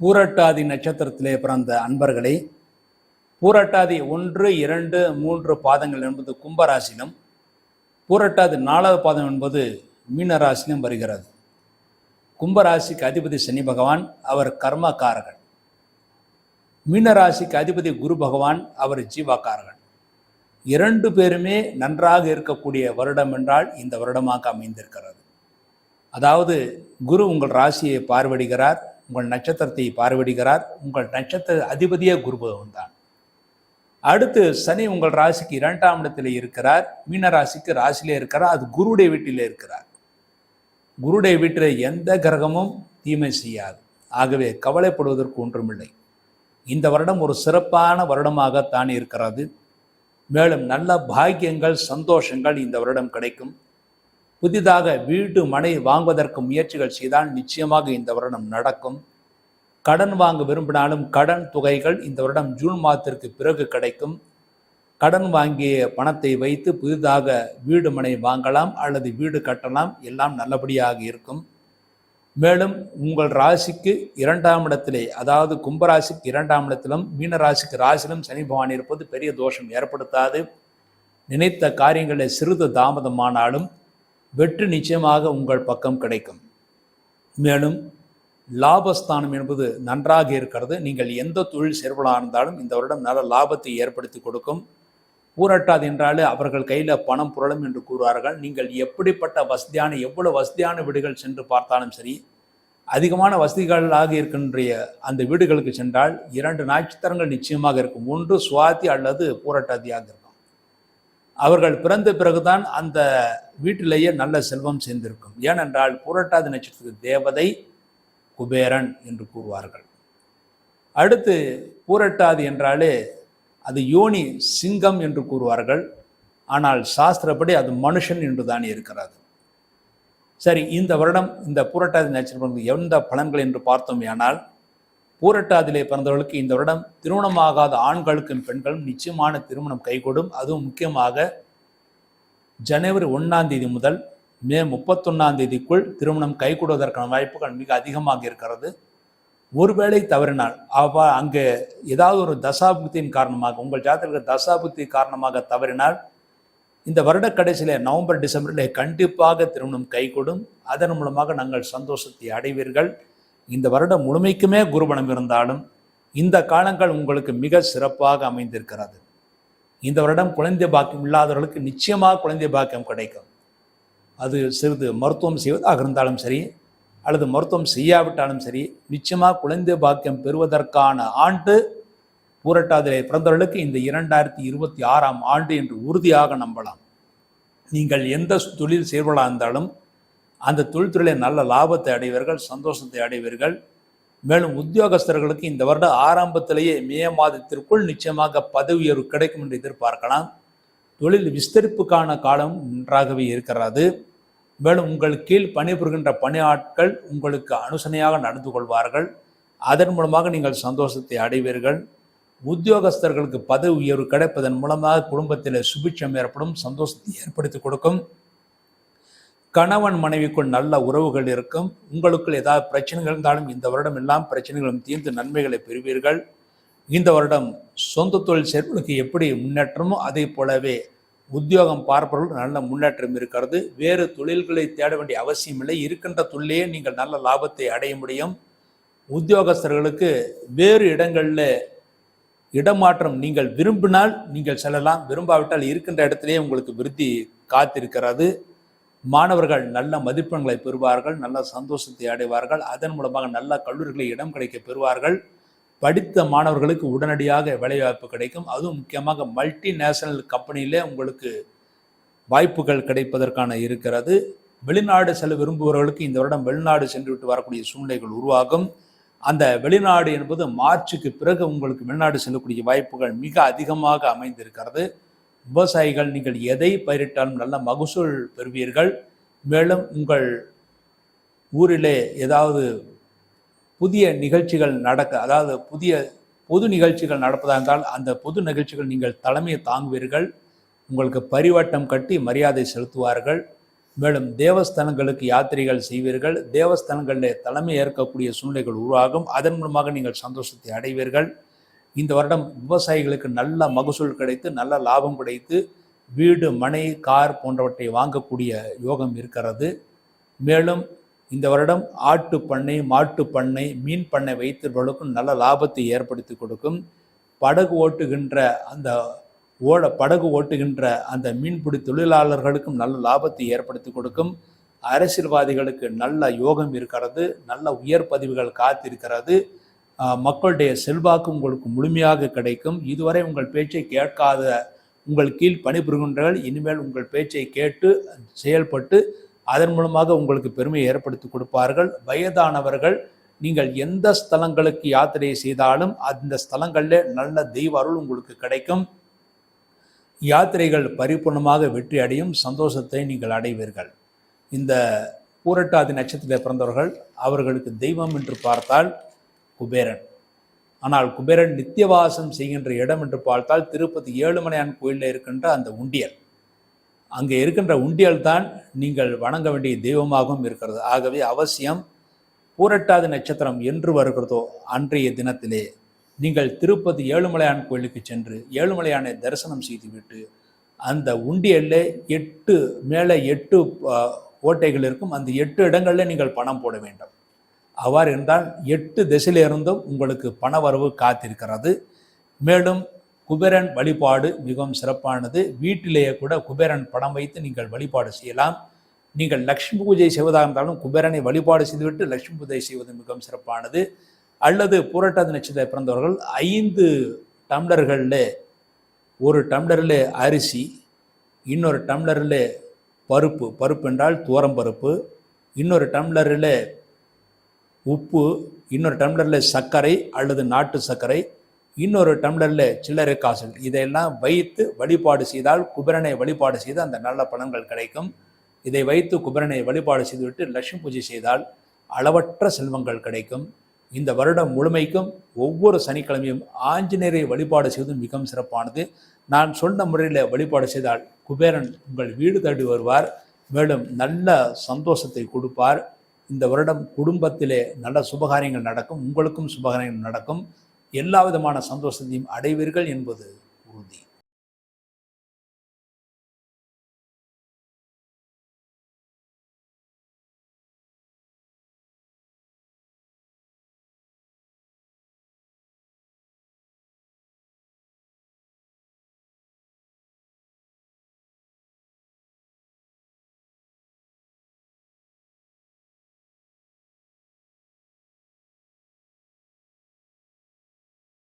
பூரட்டாதி நட்சத்திரத்திலே பிறந்த அன்பர்களே பூரட்டாதி ஒன்று இரண்டு மூன்று பாதங்கள் என்பது கும்பராசிலும் பூரட்டாதி நாலாவது பாதம் என்பது மீனராசிலும் வருகிறது. கும்பராசிக்கு அதிபதி சனி பகவான் அவர் கர்மகாரகன் மீனராசிக்கு அதிபதி குரு பகவான் அவர் ஜீவாக்காரர்கள் இரண்டு பேருமே நன்றாக இருக்கக்கூடிய வருடம் என்றால் இந்த வருடமாக அமைந்திருக்கிறது. அதாவது குரு உங்கள் ராசியை பார்வடிகிறார் உங்கள் நட்சத்திரத்தை பார்வையிடுகிறார். உங்கள் நட்சத்திர அதிபதியே குரு பகவான் தான். அடுத்து சனி உங்கள் ராசிக்கு இரண்டாம் இடத்தில் இருக்கிறார். மீன ராசிக்கு ராசியிலே இருக்கிறார். அது குருடைய வீட்டிலே இருக்கிறார். குருடைய வீட்டில் எந்த கிரகமும் தீமை செய்யாது. ஆகவே கவலைப்படுவதற்கு ஒன்றுமில்லை. இந்த வருடம் ஒரு சிறப்பான வருடமாகத்தான் இருக்கிறது. மேலும் நல்ல பாக்கியங்கள் சந்தோஷங்கள் இந்த வருடம் கிடைக்கும். புதிதாக வீடு மனை வாங்குவதற்கு முயற்சிகள் செய்தால் நிச்சயமாக இந்த வருடம் நடக்கும். கடன் வாங்க விரும்பினாலும் கடன் தொகைகள் இந்த வருடம் ஜூன் மாதத்திற்கு பிறகு கிடைக்கும். கடன் வாங்கிய பணத்தை வைத்து புதிதாக வீடு மனை வாங்கலாம் அல்லது வீடு கட்டலாம். எல்லாம் நல்லபடியாக இருக்கும். மேலும் உங்கள் ராசிக்கு இரண்டாம் இடத்திலே அதாவது கும்பராசிக்கு இரண்டாம் இடத்திலும் மீன ராசிக்கு ராசியிலும் சனி பகவான் இருப்பது பெரிய தோஷம் ஏற்படுத்தாது. நினைத்த காரியங்களில் சிறிது தாமதமானாலும் வெற்றி நிச்சயமாக உங்கள் பக்கம் கிடைக்கும். மேலும் லாபஸ்தானம் என்பது நன்றாக இருக்கிறது. நீங்கள் எந்த தொழில் சேர்வலாக இருந்தாலும் இந்த வருடம் நல்ல லாபத்தை ஏற்படுத்தி கொடுக்கும். பூரட்டாது என்றாலே அவர்கள் கையில் பணம் புரளும் என்று கூறுவார்கள். நீங்கள் எப்படிப்பட்ட வசதியான எவ்வளவு வசதியான வீடுகள் சென்று பார்த்தாலும் சரி அதிகமான வசதிகளாக இருக்கின்ற அந்த வீடுகளுக்கு சென்றால் இரண்டு நட்சத்திரங்கள் நிச்சயமாக இருக்கும். ஒன்று சுவாதி அல்லது பூரட்டாதியாக இருக்கும். அவர்கள் பிறந்த பிறகுதான் அந்த வீட்டிலேயே நல்ல செல்வம் சேர்ந்திருக்கும். ஏனென்றால் புரட்டாதி நட்சத்திரத்துக்கு தேவதை குபேரன் என்று கூறுவார்கள். அடுத்து பூரட்டாதி என்றாலே அது யோனி சிங்கம் என்று கூறுவார்கள். ஆனால் சாஸ்திரப்படி அது மனுஷன் என்று தான் இருக்கிறது சரி இந்த வருடம் இந்த பூரட்டாதி நட்சத்திரம் எந்த பலன்கள் என்று பார்த்தோம் ஆனால் பூரட்டாதிலே பிறந்தவர்களுக்கு இந்த வருடம் திருமணமாகாத ஆண்களுக்கும் பெண்களும் நிச்சயமான திருமணம் கைகூடும். அதுவும் முக்கியமாக ஜனவரி ஒன்றாம் தேதி முதல் மே முப்பத்தொன்னாம் தேதிக்குள் திருமணம் கைகூடுவதற்கான வாய்ப்புகள் மிக அதிகமாக இருக்கிறது. ஒருவேளை தவறினால் அவ அங்கே ஏதாவது ஒரு தசாபுக்தியின் காரணமாக உங்கள் ஜாதகத்தில் தசாபுக்தி காரணமாக தவறினால் இந்த வருட கடைசியில் நவம்பர் டிசம்பரில் கண்டிப்பாக திருமணம் கைகூடும். அதன் மூலமாக நாங்கள் சந்தோஷத்தை அடைவீர்கள். இந்த வருடம் முழுமைக்குமே குருபணம் இருந்தாலும் இந்த காலங்கள் உங்களுக்கு மிக சிறப்பாக அமைந்திருக்கிறது. இந்த வருடம் குழந்தை பாக்கியம் இல்லாதவர்களுக்கு நிச்சயமாக குழந்தை பாக்கியம் கிடைக்கும். அது சிறிது மருத்துவம் செய்வதாக இருந்தாலும் சரி அல்லது மருத்துவம் செய்யாவிட்டாலும் சரி நிச்சயமாக குழந்தை பாக்கியம் பெறுவதற்கான ஆண்டு பூரட்டாதிரை பிறந்தவர்களுக்கு இந்த இரண்டாயிரத்தி இருபத்தி ஆறாம் ஆண்டு என்று உறுதியாக நம்பலாம். நீங்கள் எந்த தொழில் செய்வர்களாக இருந்தாலும் அந்த தொழில்துறையில் நல்ல லாபத்தை அடைவீர்கள் சந்தோஷத்தை அடைவீர்கள். மேலும் உத்தியோகஸ்தர்களுக்கு இந்த வருட ஆரம்பத்திலேயே மே மாதத்திற்குள் நிச்சயமாக பதவி உயர்வு கிடைக்கும் என்று எதிர்பார்க்கலாம். தொழில் விஸ்தரிப்புக்கான காலம் நன்றாகவே இருக்கிறது. மேலும் உங்கள் கீழ் பணிபுரிகின்ற பணியாட்கள் உங்களுக்கு அனுசனையாக நடந்து கொள்வார்கள். அதன் மூலமாக நீங்கள் சந்தோஷத்தை அடைவீர்கள். உத்தியோகஸ்தர்களுக்கு பதவி உயர்வு கிடைப்பதன் மூலமாக குடும்பத்தில் சுபிட்சம் ஏற்படும் சந்தோஷத்தை ஏற்படுத்தி கொடுக்கும். கணவன் மனைவிக்குள் நல்ல உறவுகள் இருக்கும். உங்களுக்குள் ஏதாவது பிரச்சனைகள் இருந்தாலும் இந்த வருடம் எல்லாம் பிரச்சனைகளும் தீர்ந்து நன்மைகளை பெறுவீர்கள். இந்த வருடம் சொந்த தொழில் செயல்களுக்கு எப்படி முன்னேற்றமோ அதே போலவே உத்தியோகம் பார்ப்பவர்கள் நல்ல முன்னேற்றம் இருக்கிறது. வேறு தொழில்களை தேட வேண்டிய அவசியம் இல்லை. இருக்கின்ற தொழிலையே நீங்கள் நல்ல லாபத்தை அடைய முடியும். உத்தியோகஸ்தர்களுக்கு வேறு இடங்களில் இடமாற்றம் நீங்கள் விரும்பினால் நீங்கள் செல்லலாம். விரும்பாவிட்டால் இருக்கின்ற இடத்திலேயே உங்களுக்கு விருத்தி காத்திருக்கிறது. மாணவர்கள் நல்ல மதிப்பெண்களை பெறுவார்கள் நல்ல சந்தோஷத்தை அடைவார்கள் அதன் மூலமாக நல்ல கல்லூரிகளில் இடம் கிடைக்க பெறுவார்கள். படித்த மாணவர்களுக்கு உடனடியாக வேலைவாய்ப்பு கிடைக்கும். அதுவும் முக்கியமாக மல்டி நேஷனல் கம்பெனியிலே உங்களுக்கு வாய்ப்புகள் கிடைப்பதற்கான இருக்கிறது. வெளிநாடு செல்ல விரும்புபவர்களுக்கு இந்த வருடம் வெளிநாடு சென்றுவிட்டு வரக்கூடிய சூழ்நிலைகள் உருவாகும். அந்த வெளிநாடு என்பது மார்ச்சுக்கு பிறகு உங்களுக்கு வெளிநாடு செல்லக்கூடிய வாய்ப்புகள் மிக அதிகமாக அமைந்திருக்கிறது. விவசாயிகள் நீங்கள் எதை பயிரிட்டாலும் நல்ல மகசூல் பெறுவீர்கள். மேலும் உங்கள் ஊரிலே ஏதாவது புதிய நிகழ்ச்சிகள் நடக்க அதாவது புதிய பொது நிகழ்ச்சிகள் நடப்பதாக இருந்தால் அந்த பொது நிகழ்ச்சிகள் நீங்கள் தலைமையை தாங்குவீர்கள். உங்களுக்கு பரிவட்டம் கட்டி மரியாதை செலுத்துவார்கள். மேலும் தேவஸ்தானங்களுக்கு யாத்திரைகள் செய்வீர்கள். தேவஸ்தானங்களில் தலைமை ஏற்கக்கூடிய சூழ்நிலைகள் உருவாகும். அதன் மூலமாக நீங்கள் சந்தோஷத்தை அடைவீர்கள். இந்த வருடம் விவசாயிகளுக்கு நல்ல மகசூல் கிடைத்து நல்ல லாபம் கிடைத்து வீடு மனை கார் போன்றவற்றை வாங்கக்கூடிய யோகம் இருக்கிறது. மேலும் இந்த வருடம் ஆட்டு பண்ணை மாட்டு பண்ணை மீன் பண்ணை வைத்திருப்பவர்களுக்கும் நல்ல லாபத்தை ஏற்படுத்தி கொடுக்கும். படகு ஓட்டுகின்ற அந்த ஓட படகு ஓட்டுகின்ற அந்த மீன்பிடி தொழிலாளர்களுக்கும் நல்ல லாபத்தை ஏற்படுத்தி கொடுக்கும். அரசியல்வாதிகளுக்கு நல்ல யோகம் இருக்கிறது நல்ல உயர் பதிவுகள் காத்திருக்கிறது. மக்களுடைய செல்வாக்கு உங்களுக்கு முழுமையாக கிடைக்கும். இதுவரை உங்கள் பேச்சை கேட்காத உங்கள் கீழ் பணிபுரிகின்றவர்கள் இனிமேல் உங்கள் பேச்சை கேட்டு செயல்பட்டு அதன் மூலமாக உங்களுக்கு பெருமையை ஏற்படுத்தி கொடுப்பார்கள். வயதானவர்கள் நீங்கள் எந்த ஸ்தலங்களுக்கு யாத்திரை செய்தாலும் அந்த ஸ்தலங்களில் நல்ல தெய்வ அருள் உங்களுக்கு கிடைக்கும். யாத்திரைகள் பரிபூர்ணமாக வெற்றி அடையும் சந்தோஷத்தை நீங்கள் அடைவீர்கள். இந்த பூரட்டாதி நட்சத்திரத்தில் பிறந்தவர்கள் அவர்களுக்கு தெய்வம் என்று பார்த்தால் குபேரன். ஆனால் குபேரன் நித்தியவாசம் செய்கின்ற இடம் என்று பார்த்தால் திருப்பதி ஏழுமலையான் கோயிலில் இருக்கின்ற அந்த உண்டியல். அங்கே இருக்கின்ற உண்டியல் தான் நீங்கள் வணங்க வேண்டிய தெய்வமாகவும் இருக்கிறது. ஆகவே அவசியம் பூரட்டாதி நட்சத்திரம் என்று வருகிறதோ அன்றைய தினத்திலே நீங்கள் திருப்பதி ஏழுமலையான் கோயிலுக்கு சென்று ஏழுமலையானை தரிசனம் செய்துவிட்டு அந்த உண்டியல்ல எட்டு மேலே எட்டு ஓட்டைகள் இருக்கும். அந்த எட்டு இடங்களில் நீங்கள் பணம் போட வேண்டும். அவ்வாறு என்றால் எட்டு திசையிலிருந்தும் உங்களுக்கு பணவரவு காத்திருக்கிறது. மேலும் குபேரன் வழிபாடு மிகவும் சிறப்பானது. வீட்டிலேயே கூட குபேரன் படம் வைத்து நீங்கள் வழிபாடு செய்யலாம். நீங்கள் லக்ஷ்மி பூஜை செய்வதாக இருந்தாலும் குபேரனை வழிபாடு செய்துவிட்டு லக்ஷ்மி பூஜை செய்வது மிகவும் சிறப்பானது. அல்லது புரட்டாதி நட்சத்திர பிறந்தவர்கள் ஐந்து டம்ளர்களில் ஒரு டம்ளரில் அரிசி இன்னொரு டம்ளரில் பருப்பு. பருப்பு என்றால் துவரம் பருப்பு. இன்னொரு டம்ளரில் உப்பு இன்னொரு டம்ளரில் சர்க்கரை அல்லது நாட்டு சர்க்கரை இன்னொரு டம்ளரில் சில்லறை காசுகள் இதையெல்லாம் வைத்து வழிபாடு செய்தால் குபேரனை வழிபாடு செய்து அந்த நல்ல பலன்கள் கிடைக்கும். இதை வைத்து குபரனை வழிபாடு செய்துவிட்டு லட்சுமி பூஜை செய்தால் அளவற்ற செல்வங்கள் கிடைக்கும். இந்த வருடம் முழுமைக்கும் ஒவ்வொரு சனிக்கிழமையும் ஆஞ்சநேயரை வழிபாடு செய்வதும் மிகவும் சிறப்பானது. நான் சொன்ன முறையில் வழிபாடு செய்தால் குபேரன் உங்கள் வீடு தேடி வருவார். மேலும் நல்ல சந்தோஷத்தை கொடுப்பார். இந்த வருடம் குடும்பத்திலே நல்ல சுபகாரியங்கள் நடக்கும் உங்களுக்கும் சுபகாரியங்கள் நடக்கும். எல்லா விதமான சந்தோஷத்தையும் அடைவீர்கள் என்பது